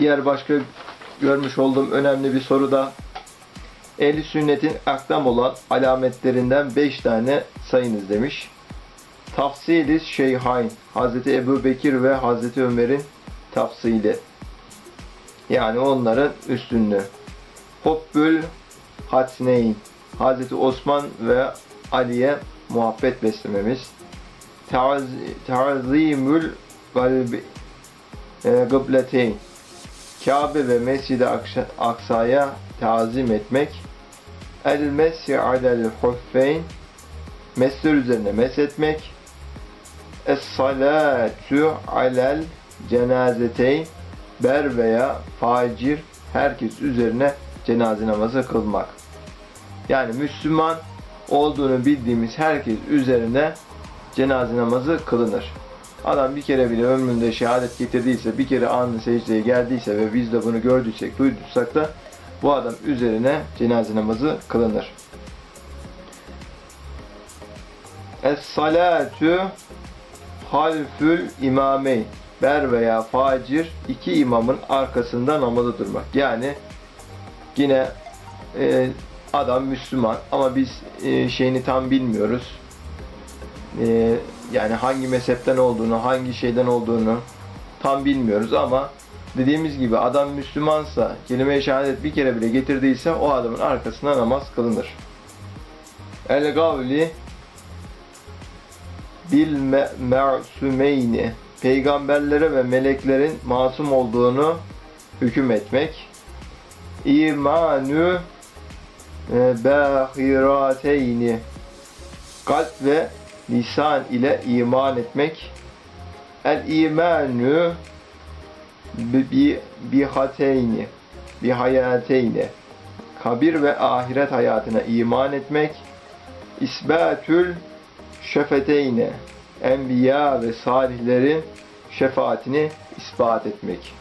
Diğer başka görmüş olduğum önemli bir soru da Ehli sünnetin akdam olan alametlerinden 5 tane sayınız demiş. Tafsili Şeyhayn Hazreti Ebu Bekir ve Hazreti Ömer'in tafsili. Yani onların üstünlüğü. Hubbül Hatneyn Hazreti Osman ve Ali'ye muhabbet beslememiz. Taz- Tazimül Galbi e, Gıbleteyn Kabe ve Mescid-i Aksa- Aksa'ya tazim etmek. El mesi alel huffeyn Mesler üzerine meshetmek. Es salatu alel cenazeteyn ber veya facir herkes üzerine cenaze namazı kılmak. Yani Müslüman olduğunu bildiğimiz herkes üzerine cenaze namazı kılınır. Adam bir kere bile ömründe şehadet getirdiyse, bir kere anlı secdeye geldiyse ve biz de bunu gördüysek, duyduysak da bu adam üzerine cenaze namazı kılınır. Es-salatu halfül imameyn ber veya facir iki imamın arkasında namazı durmak. Yani yine e, adam Müslüman ama biz e, şeyini tam bilmiyoruz. E, yani hangi mezhepten olduğunu, hangi şeyden olduğunu tam bilmiyoruz ama dediğimiz gibi adam Müslümansa, kelime-i şehadet bir kere bile getirdiyse o adamın arkasına namaz kılınır. El gavli bil me- me'sumeyni peygamberlere ve meleklerin masum olduğunu hüküm etmek. İmanu e, bahirateyni kalp ve lisan ile iman etmek. El imanu bi bi- bihateyni bihayateyni kabir ve ahiret hayatına iman etmek. İsbatül şefeteyne enbiya ve salihlerin şefaatini ispat etmek.